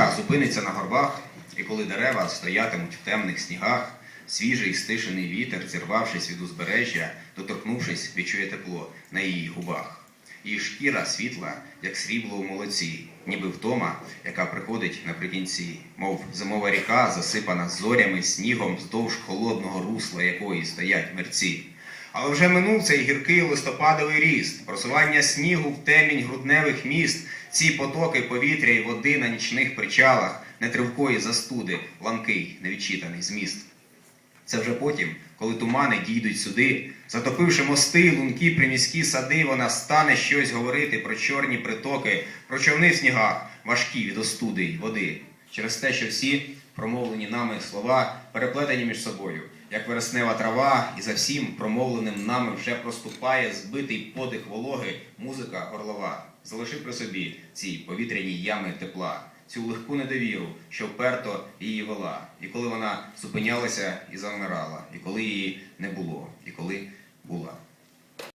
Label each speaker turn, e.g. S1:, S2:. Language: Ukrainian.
S1: Стига зупиниться на горбах, і коли дерева стоятимуть в темних снігах, свіжий стишений вітер, зірвавшись від узбережжя, доторкнувшись, відчує тепло на її губах. Її шкіра світла, як срібло у молоці, ніби втома, яка приходить наприкінці, мов зимова ріка, засипана зорями, снігом вздовж холодного русла якої стоять мерці. Але вже минув цей гіркий листопадовий ріст, просування снігу в темінь грудневих міст, ці потоки повітря й води на нічних причалах, нетривкої застуди, ламкий, невідчитаний зміст. Це вже потім, коли тумани дійдуть сюди, затопивши мости, лунки, приміські сади, вона стане щось говорити про чорні притоки, про човни в снігах, важкі від остуди й води. Через те, що всі промовлені нами слова переплетені між собою, як вереснева трава, і за всім промовленим нами вже проступає збитий подих вологи, музика горлова. Залиши при собі ці повітряні ями тепла цю легку недовіру, що вперто її вела, і коли вона зупинялася і завмирала, і коли її не було, і коли.